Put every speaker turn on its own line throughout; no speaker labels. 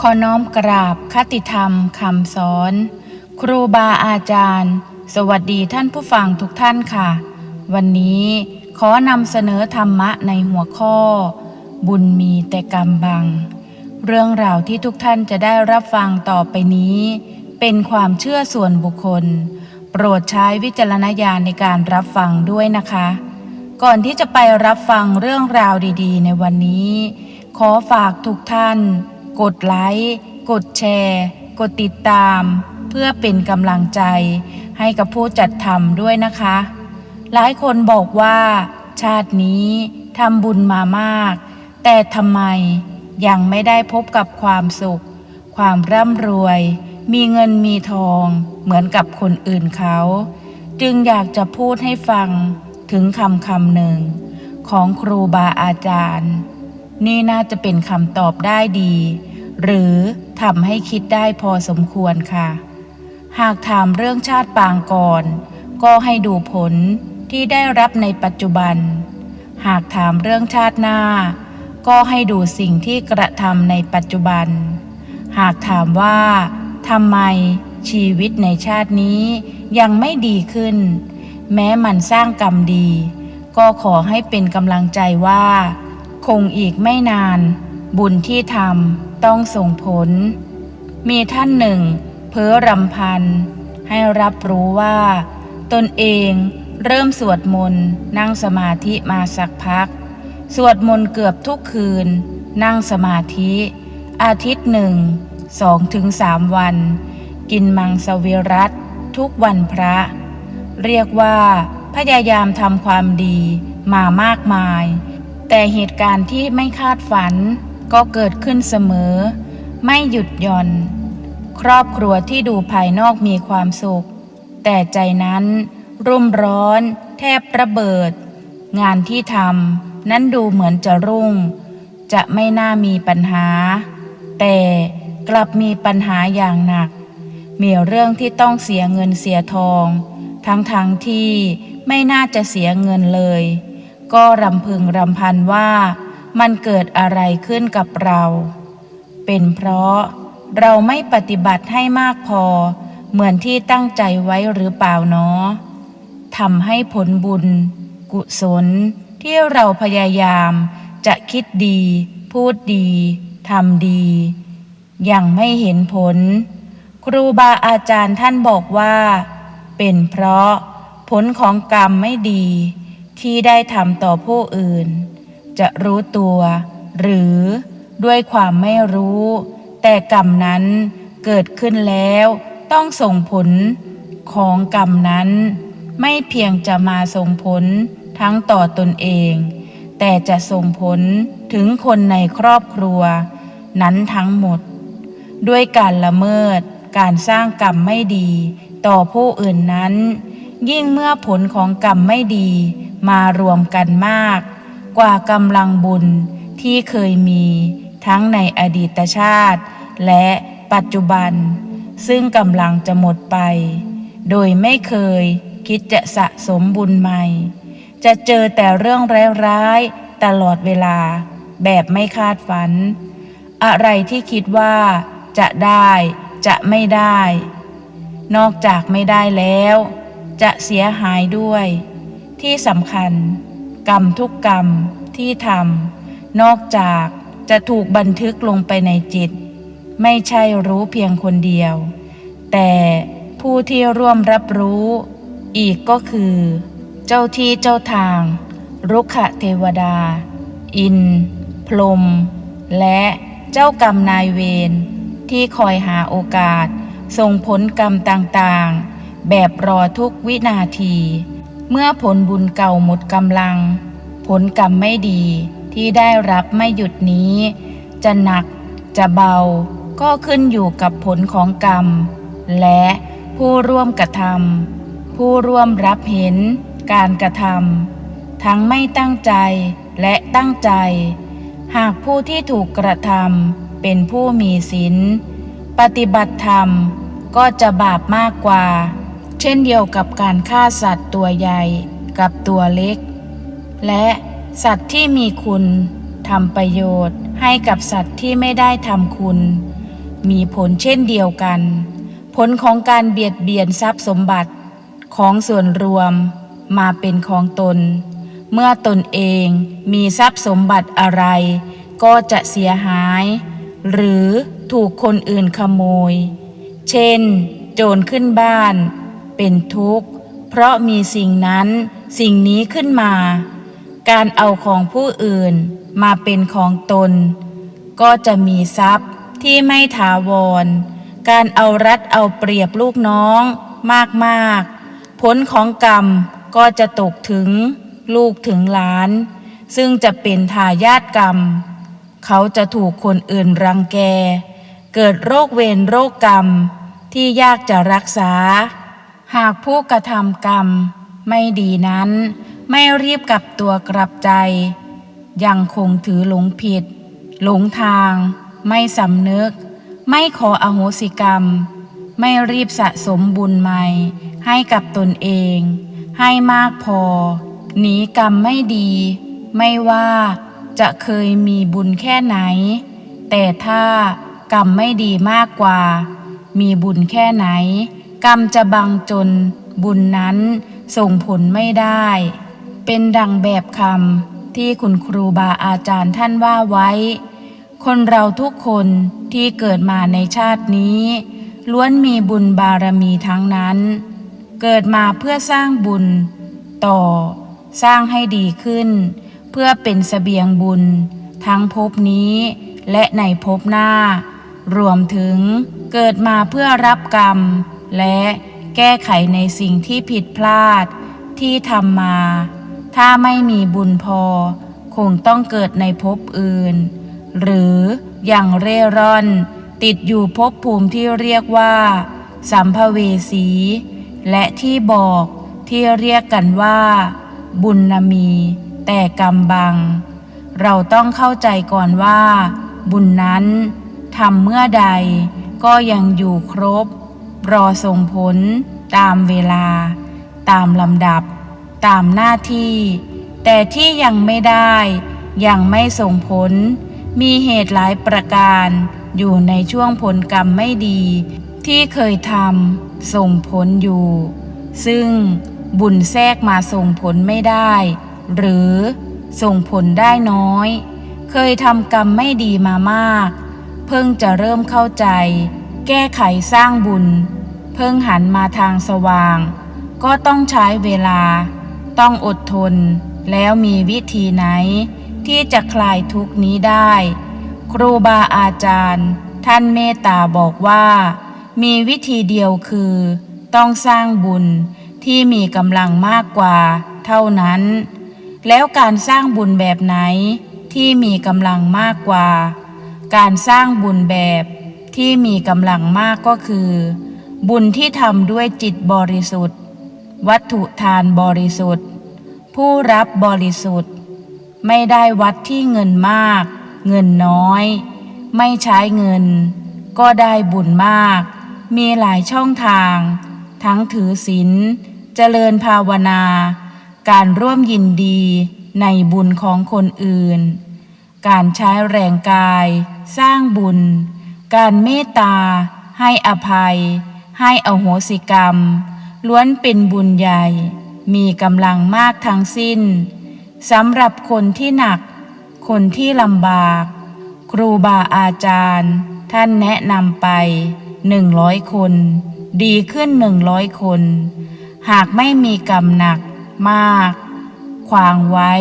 ขอน้อมกราบคติธรรมคำสอน ครูบาอาจารย์ สวัสดีท่านผู้ฟังทุกท่านค่ะ วันนี้ขอนำเสนอธรรมะในหัวข้อ บุญมีแต่กรรมบัง เรื่องราวที่ทุกท่านจะได้รับฟังต่อไปนี้ เป็นความเชื่อส่วนบุคคล โปรดใช้วิจารณญาณในการรับฟังด้วยนะคะ ก่อนที่จะไปรับฟังเรื่องราวดี ๆ ในวันนี้ ขอฝากทุกท่าน กดไลค์ กดแชร์ กดติดตาม เพื่อเป็นกำลังใจ ให้กับผู้จัดทำด้วยนะคะ หลายคนบอกว่า ชาตินี้ทำบุญมามาก แต่ทำไมยังไม่ได้พบกับความสุข ความร่ำรวย มีเงินมีทอง เหมือนกับคนอื่นเขา จึงอยากจะพูดให้ฟังถึงคำคำหนึ่ง ของครูบาอาจารย์ นี่น่าจะเป็นคำตอบได้ดี หรือทำให้คิดได้พอสมควรค่ะ หากถามเรื่องชาติปางก่อน ก็ให้ดูผลที่ได้รับในปัจจุบัน หากถามเรื่องชาติหน้า ก็ให้ดูสิ่งที่กระทำในปัจจุบัน หากถามว่าทำไมชีวิตในชาตินี้ยังไม่ดีขึ้น แม้มันสร้างกรรมดี ก็ขอให้เป็นกำลังใจว่า คงอีกไม่นาน บุญที่ทำ ต้องส่งผล มีท่านหนึ่ง เพ้อรำพัน ให้รับรู้ว่า ตนเองเริ่มสวดมนต์นั่งสมาธิมาสักพัก สวดมนต์เกือบทุกคืน นั่งสมาธิ อาทิตย์หนึ่งสองถึงสามวัน กินมังสวิรัตทุกวันพระ เรียกว่าพยายามทำความดีมามากมาย แต่เหตุการณ์ที่ไม่คาดฝัน ก็เกิดขึ้นเสมอ ไม่หยุดหย่อน ครอบครัวที่ดูภายนอกมีความสุข แต่ใจนั้น รุ่มร้อน แทบระเบิด งานที่ทำนั้นดูเหมือนจะรุ่ง จะไม่น่ามีปัญหา แต่กลับมีปัญหาอย่างหนัก มีเรื่องที่ต้องเสียเงินเสียทอง ทั้งๆทที่ไม่น่าจะเสียเงินเลย ก็รำพึงรำพันว่า มันเกิดอะไรขึ้นกับเรา เป็นเพราะเราไม่ปฏิบัติให้มากพอ เหมือนที่ตั้งใจไว้หรือเปล่าเนาะทำให้ผลบุญ กุศล ที่เราพยายามจะคิดดี พูดดีทำดี ยังไม่เห็นผล ครูบาอาจารย์ท่านบอกว่า เป็นเพราะผลของกรรมไม่ดี ที่ได้ทำต่อผู้อื่น จะรู้ตัว หรือด้วยความไม่รู้ แต่กรรมนั้นเกิดขึ้นแล้วต้องส่งผลของกรรมนั้น ไม่เพียงจะมาส่งผลทั้งต่อตนเอง แต่จะส่งผลถึงคนในครอบครัว นั้นทั้งหมด ด้วยการละเมิดการสร้างกรรมไม่ดี ต่อผู้อื่นนั้น ยิ่งเมื่อผลของกรรมไม่ดีมารวมกันมาก กว่ากำลังบุญที่เคยมีทั้งในอดีตชาติ และปัจจุบัน ซึ่งกำลังจะหมดไป โดยไม่เคยคิดจะสะสมบุญใหม่ จะเจอแต่เรื่องร้ายๆตลอดเวลาแบบไม่คาดฝัน อะไรที่คิดว่าจะได้จะไม่ได้ นอกจากไม่ได้แล้ว จะเสียหายด้วย ที่สำคัญ กรรมทุกกรรมที่ทำนอกจากจะถูกบันทึกลงไปในจิต ไม่ใช่รู้เพียงคนเดียว แต่ผู้ที่ร่วมรับรู้ อีกก็คือ เจ้าที่เจ้าทาง รุกขเทวดา อิน พรม และเจ้ากรรมนายเวรที่คอยหาโอกาสส่งผลกรรมต่างๆ แบบรอทุกวินาที เมื่อผลบุญเก่าหมดกำลัง ผลกรรมไม่ดีที่ได้รับไม่หยุดนี้ จะหนักจะเบาก็ขึ้นอยู่กับผลของกรรม และผู้ร่วมกระทำผู้ร่วมรับเห็นการกระทำทั้งไม่ตั้งใจและตั้งใจ หากผู้ที่ถูกกระทำเป็นผู้มีศีลปฏิบัติธรรมก็จะบาปมากกว่า เช่นเดียวกับการฆ่าสัตว์ตัวใหญ่กับตัวเล็ก และสัตว์ที่มีคุณทำประโยชน์ให้กับสัตว์ที่ไม่ได้ทำคุณ มีผลเช่นเดียวกัน ผลของการเบียดเบียนทรัพย์สมบัติของส่วนรวมมาเป็นของตน เมื่อตนเองมีทรัพย์สมบัติอะไร ก็จะเสียหาย หรือถูกคนอื่นขโมย เช่น โจรขึ้นบ้าน เป็นทุกข์ เพราะมีสิ่งนั้นสิ่งนี้ขึ้นมา การเอาของผู้อื่นมาเป็นของตน ก็จะมีทรัพย์ที่ไม่ถาวร การเอารัดเอาเปรียบลูกน้องมากๆ ผลของกรรมก็จะตกถึงลูกถึงหลาน ซึ่งจะเป็นทายาทกรรม เขาจะถูกคนอื่นรังแก เกิดโรคเวรโรคกรรมที่ยากจะรักษา หากผู้กระทำกรรมไม่ดีนั้น ไม่รีบกลับตัวกลับใจ ยังคงถือหลงผิด หลงทาง ไม่สำนึก ไม่ขออโหสิกรรม ไม่รีบสะสมบุญใหม่ ให้กับตนเอง ให้มากพอ หนีกรรมไม่ดี ไม่ว่าจะเคยมีบุญแค่ไหน แต่ถ้ากรรมไม่ดีมากกว่า มีบุญแค่ไหน กรรมจะบังจน บุญนั้นส่งผลไม่ได้ เป็นดังแบบคำที่คุณครูบาอาจารย์ท่านว่าไว้ คนเราทุกคนที่เกิดมาในชาตินี้ ล้วนมีบุญบารมีทั้งนั้น เกิดมาเพื่อสร้างบุญ ต่อ สร้างให้ดีขึ้น เพื่อเป็นเสบียงบุญ ทั้งภพนี้และในภพหน้า รวมถึงเกิดมาเพื่อรับกรรม และแก้ไขในสิ่งที่ผิดพลาดที่ทำมา ถ้าไม่มีบุญพอ คงต้องเกิดในภพอื่น หรืออย่างเร่ร่อน ติดอยู่ภพภูมิที่เรียกว่า สัมภเวสี และที่บอกที่เรียกกันว่า บุญนามี แต่กรรมบัง เราต้องเข้าใจก่อนว่า บุญนั้นทำเมื่อใดก็ยังอยู่ครบ รอส่งผล ตามเวลา ตามลำดับ ตามหน้าที่ แต่ที่ยังไม่ได้ ยังไม่ส่งผล มีเหตุหลายประการ อยู่ในช่วงผลกรรมไม่ดี ที่เคยทำส่งผลอยู่ ซึ่งบุญแทรกมาส่งผลไม่ได้ หรือส่งผลได้น้อย เคยทำกรรมไม่ดีมามาก เพิ่งจะเริ่มเข้าใจ แก้ไขสร้างบุญ เพิ่งหันมาทางสว่าง ก็ต้องใช้เวลา ต้องอดทน แล้วมีวิธีไหน ที่จะคลายทุกนี้ได้ ครูบาอาจารย์ ท่านเมตตาบอกว่า มีวิธีเดียวคือ ต้องสร้างบุญที่มีกำลังมากกว่า เท่านั้น แล้วการสร้างบุญแบบไหนที่มีกำลังมากกว่า การสร้างบุญแบบที่มีกำลังมากก็คือ บุญที่ทำด้วยจิตบริสุทธิ์ วัตถุทานบริสุทธิ์ ผู้รับบริสุทธิ์ ไม่ได้วัดที่เงินมาก เงินน้อย ไม่ใช้เงิน ก็ได้บุญมาก มีหลายช่องทาง ทั้งถือศีลเจริญภาวนา การร่วมยินดีในบุญของคนอื่น การใช้แรงกาย สร้างบุญ การเมตตา ให้อภัย ให้อโหสิกรรม ล้วนเป็นบุญใหญ่ มีกำลังมากทั้งสิ้นสำหรับคนที่หนัก คนที่ลำบาก ครูบาอาจารย์ ท่านแนะนำไปหนึ่งร้อยคน ดีขึ้นหนึ่งร้อยคน หากไม่มีกรรมหนักมาก ขวางไว้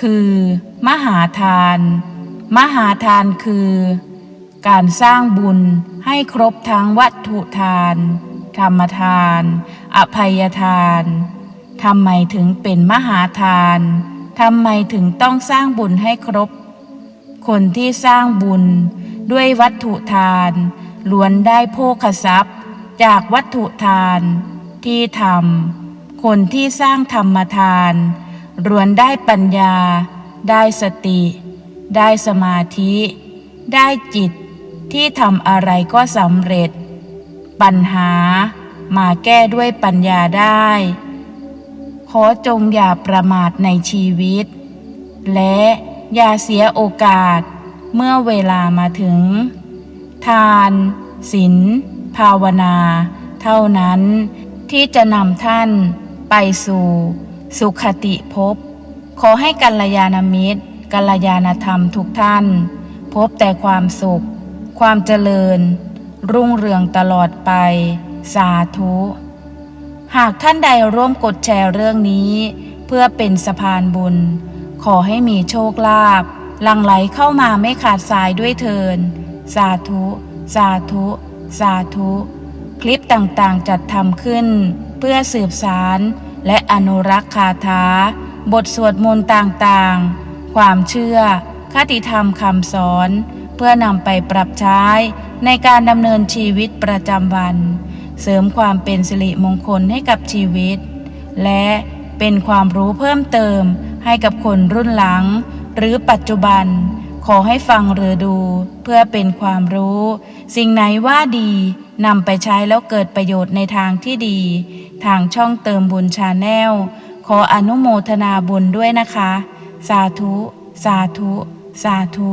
คือ มหาทาน มหาทานคือ การสร้างบุญให้ครบทั้งวัตถุทาน ธรรมทาน อภัยทานทำไมถึงเป็นมหาทานทำไมถึงต้องสร้างบุญให้ครบ คนที่สร้างบุญด้วยวัตถุทานล้วนได้โภคทรัพย์ จากวัตถุทานที่ทำคนที่สร้างธรรมทานล้วนได้ปัญญา ได้สติ ได้สมาธิ ได้จิต ที่ทำอะไรก็สำเร็จ ปัญหามาแก้ด้วยปัญญาได้ ขอจงอย่าประมาทในชีวิต และอย่าเสียโอกาสเมื่อเวลามาถึง ทานศีลภาวนา เท่านั้นที่จะนำท่านไปสู่ สุขติภพขอให้กัลยาณมิตรกัลยาณธรรมทุกท่าน พบแต่ความสุข ความเจริญ รุ่งเรืองตลอดไป สาธุ หากท่านใดร่วมกดแชร์เรื่องนี้ เพื่อเป็นสะพานบุญ ขอให้มีโชคลาภหลั่งไหลเข้ามาไม่ขาดสายด้วยเทิน สาธุ สาธุ สาธุ คลิปต่างๆจัดทำขึ้น เพื่อสืบสารและอนุรักษ์คาถา บทสวดมนต์ต่างๆ ความเชื่อ คติธรรมคำสอน เพื่อนำไปปรับใช้ในการดำเนินชีวิตประจำวัน เสริมความเป็นสิริมงคลให้กับชีวิต และเป็นความรู้เพิ่มเติมให้กับคนรุ่นหลัง หรือปัจจุบัน ขอให้ฟังหรือดู เพื่อเป็นความรู้ สิ่งไหนว่าดีนำไปใช้แล้วเกิดประโยชน์ในทางที่ดี ทางช่องเติมบุญชาแนลขออนุโมทนาบุญด้วยนะคะ สาธุ สาธุ สาธุ